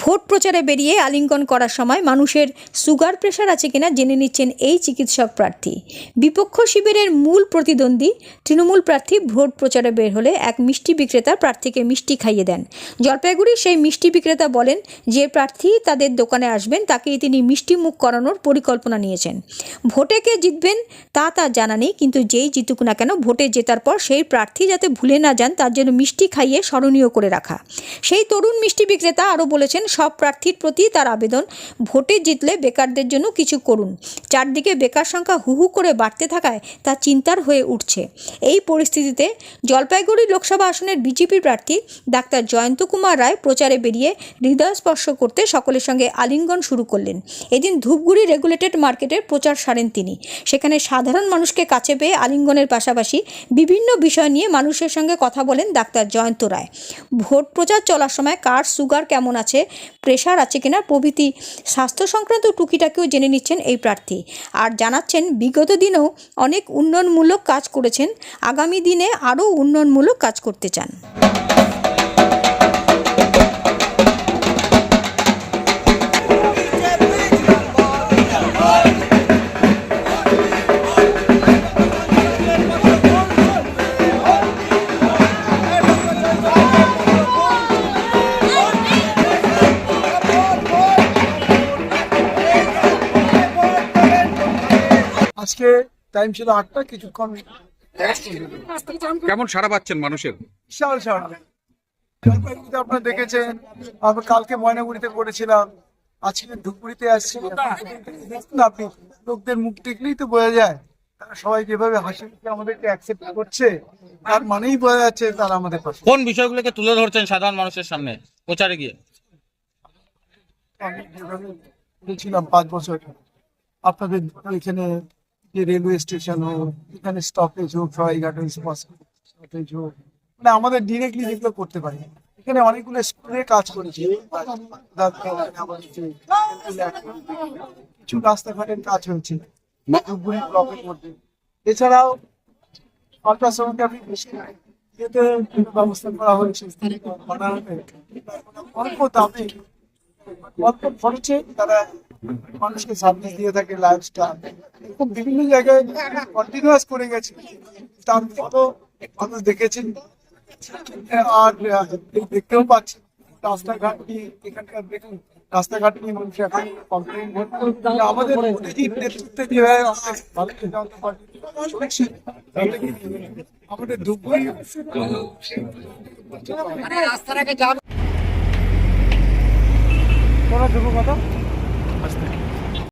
Vote প্রচারে বেরিয়ে আলিঙ্গন করার সময় মানুষের সুগার প্রেশার আছে কিনা জেনে নিচ্ছেন এই চিকিৎসক প্রার্থী। বিপক্ষ শিবিরের মূল প্রতিদ্বন্দ্বী তৃণমূল প্রার্থী ভোট প্রচারে বের হলে এক মিষ্টি বিক্রেতা প্রার্থীকে মিষ্টি খাইয়ে দেন। জলপাইগুড়ির সেই মিষ্টি বিক্রেতা বলেন, যে প্রার্থী তাদের দোকানে আসবেন, তাকেই তিনি মিষ্টি মুখ করানোর পরিকল্পনা নিয়েছেন। ভোটে কে জিতবেন, তা তার জানা নেই, কিন্তু যেই জিতুক না কেন, ভোটে জেতার পর সেই প্রার্থী যাতে ভুলে না যান, তার জন্য মিষ্টি খাইয়ে স্মরণীয় করে রাখা। সেই তরুণ মিষ্টি বিক্রেতা আরও বলেছেন সব প্রার্থীর প্রতি তার আবেদন। ভোটে জিতলে বেকারদের জন্য কিছু করুন। চারদিকে বেকার সংখ্যা হু হু করে বাড়তে থাকায় তা চিন্তার হয়ে উঠছে। এই পরিস্থিতিতে জলপাইগুড়ি লোকসভা আসনের বিজেপি প্রার্থী ডাক্তার জয়ন্ত কুমার রায় প্রচারে বেরিয়ে হৃদয়স্পর্শ করতে সকলের সঙ্গে আলিঙ্গন শুরু করলেন। এদিন ধূপগুড়ি রেগুলেটেড মার্কেটের প্রচার সারেন তিনি। সেখানে সাধারণ মানুষকে কাছে পেয়ে আলিঙ্গনের পাশাপাশি বিভিন্ন বিষয় নিয়ে মানুষের সঙ্গে কথা বলেন ডাক্তার জয়ন্ত রায়। ভোট প্রচার চলার সময় কার সুগার কেমন আছে প্রেশার আছে কিনা প্রভৃতি স্বাস্থ্য সংক্রান্ত টুকিটাকেও জেনে নিচ্ছেন এই প্রার্থী। আর জানাচ্ছেন, বিগত দিনেও অনেক উন্নয়নমূলক কাজ করেছেন, আগামী দিনে আরও উন্নয়নমূলক কাজ করতে চান। আজকে টাইম ছিল আটটা কিছুক্ষণ কেমন সারা পাচ্ছেন মানুষের? বিশাল সারা জলপাইগুড়িতে আপনারা দেখেছেন আমরা কালকে ময়নাগুড়িতে করেছিলাম আজকে ধূপগুড়িতে আসছি। দেখুন আপনি লোকদের মুখ দেখলেই তো বোঝা যায় তারা সবাই যেভাবে হাসি মুখে আমাদেরকে অ্যাকসেপ্ট করছে তার মানেই বোঝা যাচ্ছে তারা আমাদের পাশে। কোন বিষয়গুলোকে তুলে ধরছেন সাধারণ মানুষের সামনে? প্রচারে গিয়ে। আমি যেভাবে বলেছিলাম পাঁচ বছর আপনাদের এখানে যে রেলওয়ে স্টেশন হোক, এখানে স্টপেজ হোক সরাইঘাট হোক স্টপেজ হোক মানে আমাদের ডিরেক্টলি যেগুলো করতে পারি। এখানে অনেকগুলো স্কুলে কাজ করেছি। কিছু রাস্তাঘাটের কাজ হয়েছে। ধূপগুড়ি এছাড়াও আল্ট্রাসাউন্ড আপনি বেশি এতে ব্যবস্থা করা হয়েছে। অল্প দামে, অল্প খরচে তারা মানুষকে সার্ভিস দিয়ে থাকে লাইফস্টাইল এরকম বিভিন্ন জায়গায় কন্টিনিউয়াস করে গেছে। তার ফলো মানুষ দেখেছেন আর দেখতেও পাচ্ছি। রাস্তাঘাট নিয়ে এখানকার দেখুন রাস্তাঘাট নিয়ে মানুষ এখন কমপ্লেন আমাদের মোদীজির নেতৃত্বে যেভাবে আমাদের ভারতীয় জনতা পার্টি তোরা দেবো কথা? ಬರ್ತೀನಿ